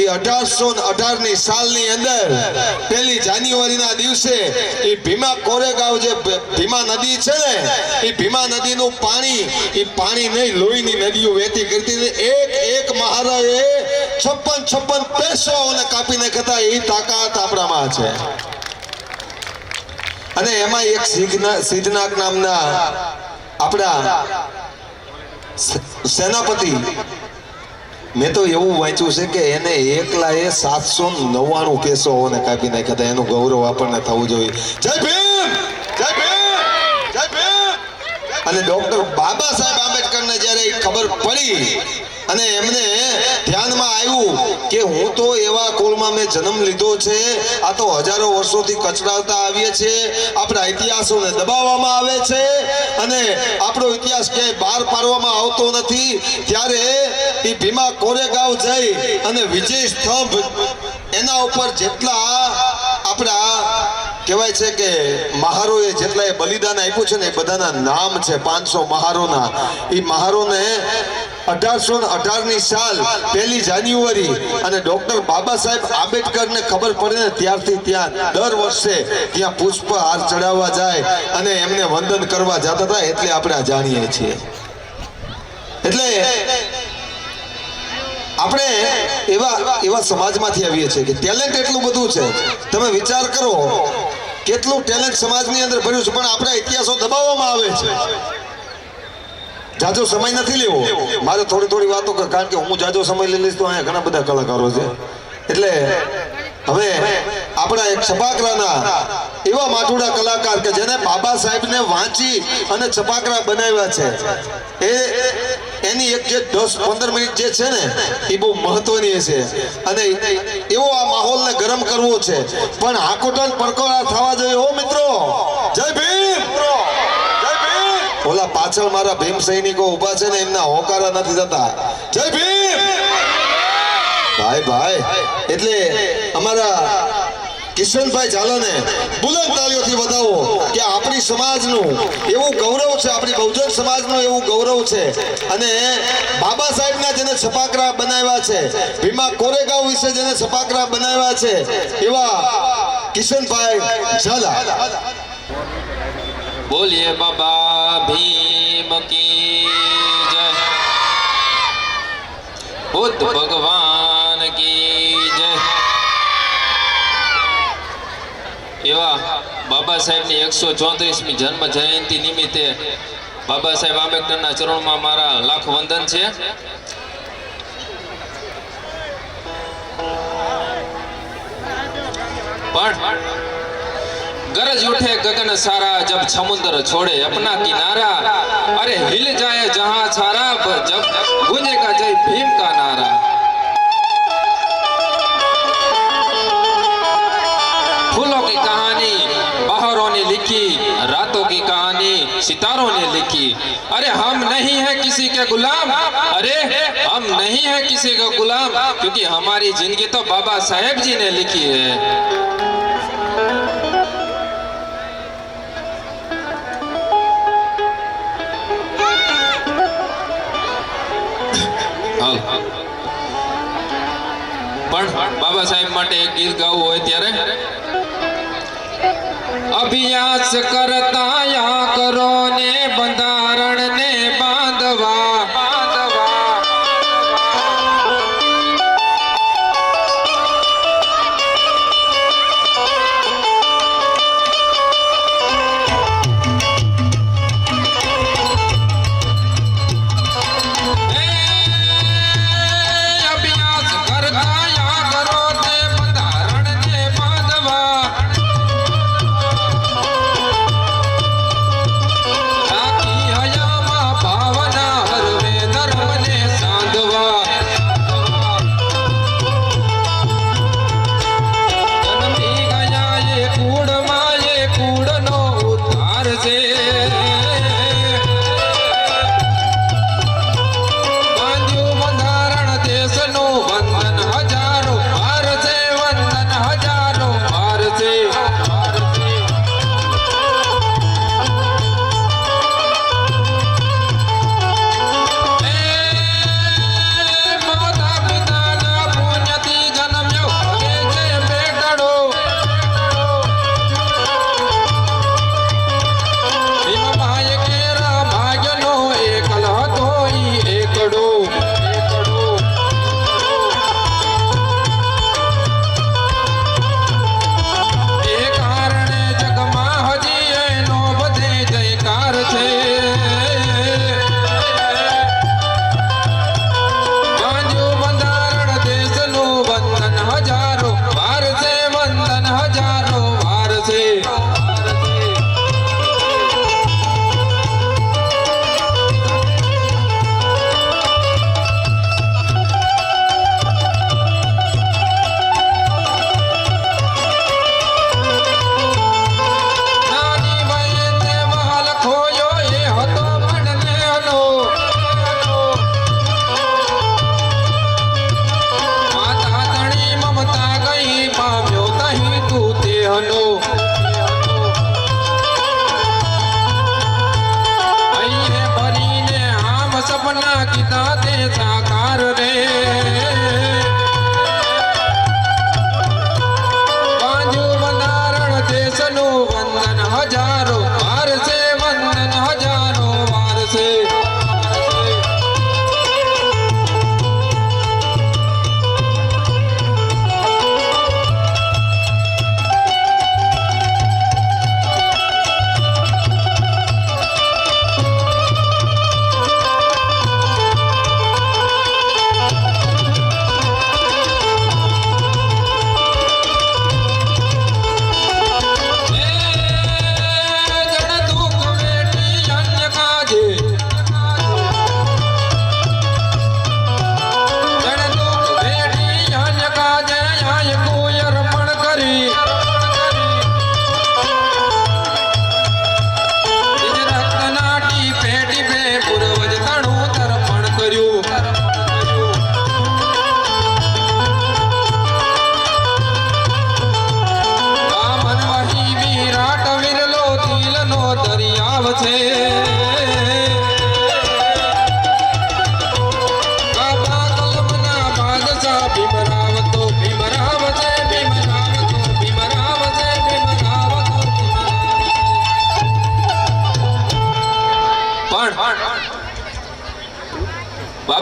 એ અઢારસો અઢારની સાલની અંદર પહેલી જાન્યુઆરીના દિવસે એ ભીમા કોરેગાંવ જે ભીમા નદી છે ને, એ ભીમા નદીનું પાણી, એ પાણી નહીં, લોહીની નદીઓ છપ્પન છપ્પન પેશવાઓને કાપી નાખતા એ તાકાત આપણામાં છે. અને એમાં એક સિદ્ધના, સિદ્ધનાથ નામના આપણા સેનાપતિ મેં તો એવું વાંચ્યું છે કે એને એકલા એ સાતસો નવ્વાણું કેસોને કાપી નાખ્યા હતા. એનું ગૌરવ આપણને થવું જોઈએ. અને ડોક્ટર બાબા સાહેબ આંબેડકરને જ્યારે ખબર પડી અને એમને ધ્યાનમાં આવ્યું કે હું તો એવા કુળમાં મેં જન્મ લીધો છે, આ તો હજારો વર્ષોથી કચડાવતા આવીએ છીએ, આપણા ઇતિહાસોને દબાવવામાં આવે છે અને આપણો ઇતિહાસ ક્યાંય બહાર પાડવામાં આવતો નથી. ત્યારે એ ભીમા કોરેગાંવ જઈ અને વિજય સ્તંભ એના ઉપર જેટલા આપણા કહેવાય છે કે મહારોએ જેટલા બલિદાન આપ્યું છે ને એ બધાના નામ છે પાંચસો મહારોના. એ મહારોને અઢારસો અઢારની સાલ પહેલી જાન્યુઆરી અને ડોક્ટર બાબા સાહેબ આંબેડકરને ખબર પડે ને ત્યારથી ત્યાં દર વર્ષે ત્યાં પુષ્પ હાર ચડાવવા જાય અને એમને વંદન કરવા જતા હતા એટલે આપણે આ જાણીએ છીએ. એટલે આપણે એવા એવા સમાજમાંથી આવીએ છીએ કે ટેલેન્ટ એટલું બધું છે. તમે વિચાર કરો કેટલું ટેલેન્ટ સમાજની અંદર ભર્યું છે, પણ આપણા ઇતિહાસો દબાવવામાં આવે છે. જાજો સમય નથી લેવો. મારે થોડી થોડી વાતો કર- કારણ કે હું જાજો સમય લઈ લઈશ તો અહીંયા ઘણા બધા કલાકારો છે. એટલે હવે આપણા એક છપાકરાના એવા માથુડા કલાકાર કે જેને બાબા સાહેબને વાંચી અને છપાકરા બનાવ્યા છે. એ એની એક જે દસ પંદર મિનિટ જે છે ને, એ બહુ મહત્વની છે. અને એવો આ માહોલને ગરમ કરવો છે. પણ હાકોટન પડકોરા થવા જોઈએ. હો મિત્રો જય ભીમ! ઓલા પાછળ મારા ભીમ સૈનિકો ઊભા છે ને, એમના હોકારા નથી થતા. જય ભીમ! ભાઈ ભાઈ, એટલે અમારા કિશનભાઈ ઝાલાને બુલંદ તાળીઓથી વધાવો કે આપણી સમાજનું એવું ગૌરવ છે, આપણી બહુજન સમાજનું એવું ગૌરવ છે. અને બાબા સાહેબના જેને છપાકરા બનાવ્યા છે, ભીમા કોરેગાંવ વિશે જેને છપાકરા બનાવ્યા છે, એવા કિશનભાઈ ઝાલા. બોલીએ બાબા ભીમ કી જય. બુદ્ધ ભગવાન કી જય એવા બાબા સાહેબની એકસો ચોત્રીસમી જન્મ જયંતિ નિમિત્તે બાબા સાહેબ આંબેડકરના ચરણમાં મારા લાખ વંદન છે. પણ ગરજ ઉઠે ગગન સારા જબ સમુદ્ર છોડે અપના કિનારા, અરે હિલ જાય જહા સારા જબ ગુંજે કા જય ભીમ કા નારા. सितारों ने लिखी अरे हम नहीं है किसी के गुलाम अरे हम नहीं है किसी का गुलाम क्योंकि हमारी जिंदगी तो बाबा साहेब जी ने लिखी है હાલ. પણ બાબા સાહેબ માટે એક ગીત ગાવું હોય ત્યારે અભ્યાસ કરતા চরণে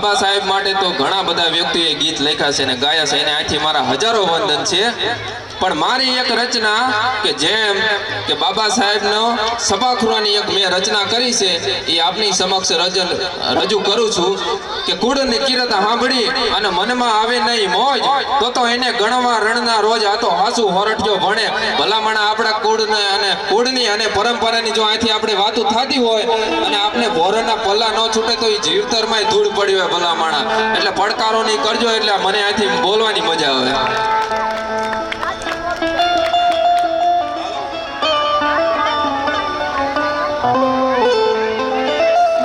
બાબા સાહેબ માટે તો ઘણા બધા વ્યક્તિઓએ ગીત લખ્યા છે અને ગાયા છે. એને આથી મારા હજારો વંદન છે. પણ મારી એક રચના કે જેમ કે બાબા સાહેબનો સભાખુરાની એક મેં રચના કરી છે, એ આપની સમક્ષ રજૂ કરું છું કે કુળની કિરત સાંભળી અને મનમાં આવે નહીં મોજ, તો તો એને ગણવા રણના રોજ આ તો હાસુ હોરઠિયો ભણે. ભલામણા આપણા કુળને અને કુળની અને પરંપરાની જો અહીંથી આપણે વાતો થતી હોય અને આપણે ભોરના પલ્લા ન છૂટે તો એ જીવતરમાં ધૂળ પડી હોય. ભલામણા. એટલે પડકારો નહીં કરજો, એટલે મને અહીંથી બોલવાની મજા આવે.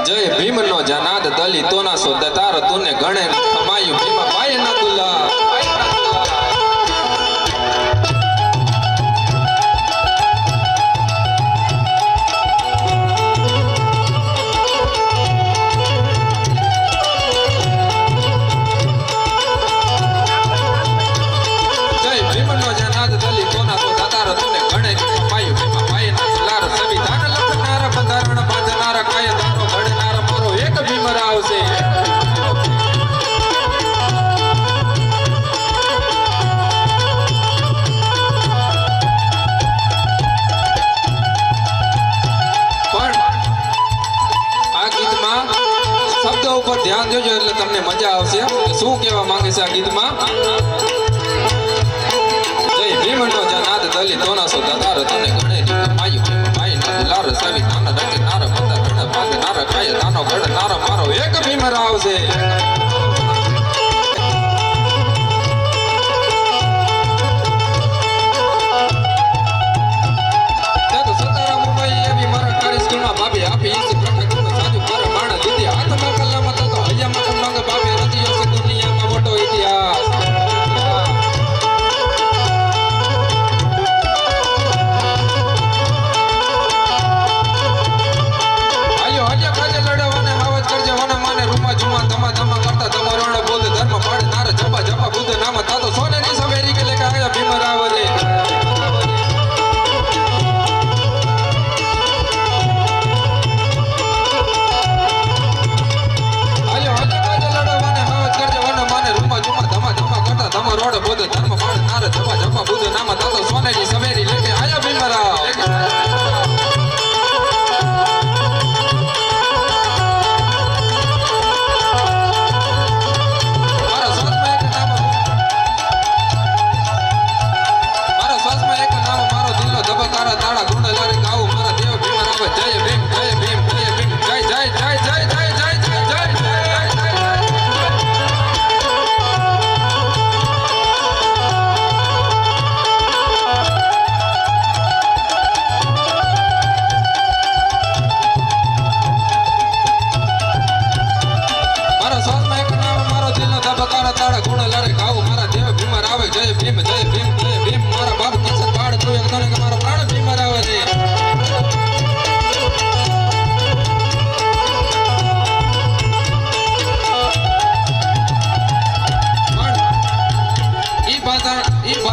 જય ભીમનો જનાદ દલી તોના સો દતાર તુને ગણે કમાયું ભીમ ધ્યાન દેજો એટલે તમને મજા આવશે. શું કહેવા માંગે છે આ ગીતમાં? જય ભીમનો જનાદ દલી તોના તને ગણે માયુ, માય લાર સાવી નાન રચ નાર બંધ નાર દાનો ગડ નાર મારો એક ભીમ રાવ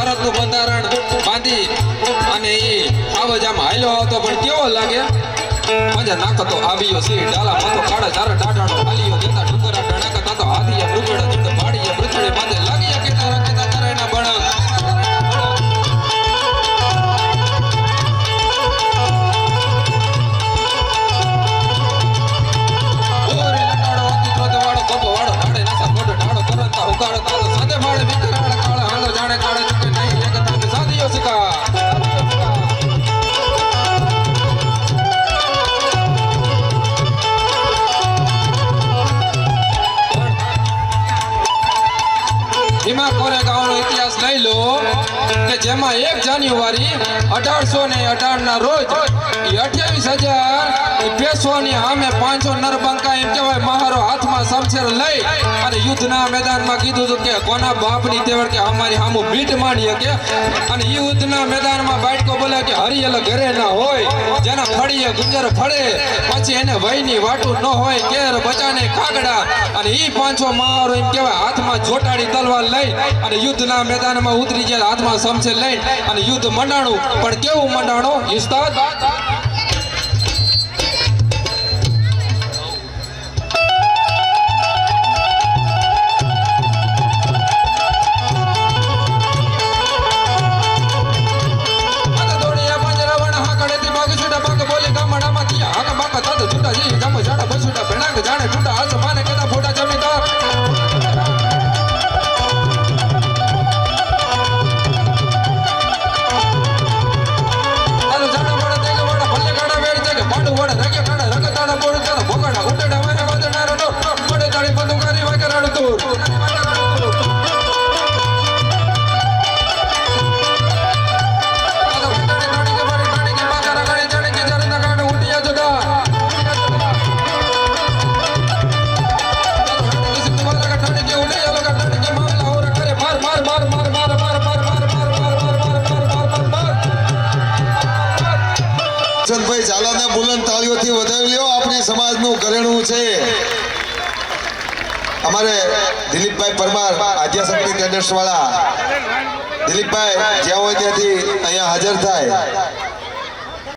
ભારતનું બંધારણ બાંધી અને એ આવજ આમ હાલ્યો હતો પણ કેવો લાગે? મજા નાખતો આવ્યો સી ડાલા માથો કાળા ચાર ડાડાનો હાલ્યો દેતા ડુંગરા ડણકા તાતો હાથીયા જેમાં એક જાન્યુઆરી અઢારસો ને અઢાર ના રોજ અઠ્યાવીસ હજાર પેશવાની પાંચસો નરબંકા એમ કહેવાય, મહારો હાથમાં શમશેર લઈ અને યુદ્ધના મેદાનમાં કીધું હતું કે કોના બાપની તેવડ કે માંડીએ કે? અને યુદ્ધના મેદાનમાં બાટકો બોલે કે હરિયલ ઘરે ના હોય, જેના ફળીએ ગુંજર ફળે, પછી એને વયની વાટું ન હોય, કેર બચાને કાગડા અને એ પાંચો મહારો એમ કહેવાય, હાથમાં જોટાડી તલવાર લઈ અને યુદ્ધના મેદાનમાં ઉતરી જાય હાથમાં શમશેર લઈ અને યુદ્ધ મંડાણું. પણ કેવું મંડાણું? ઉસ્તાદ Cái 中 આપણી ઘરેણું છે. અમારે દિલીપભાઈ પરમાર આદ્યાશક્તિ કેડર્સ વાળા દિલીપભાઈ, જ્યાં હોય ત્યાંથી અહીંયા હાજર થાય.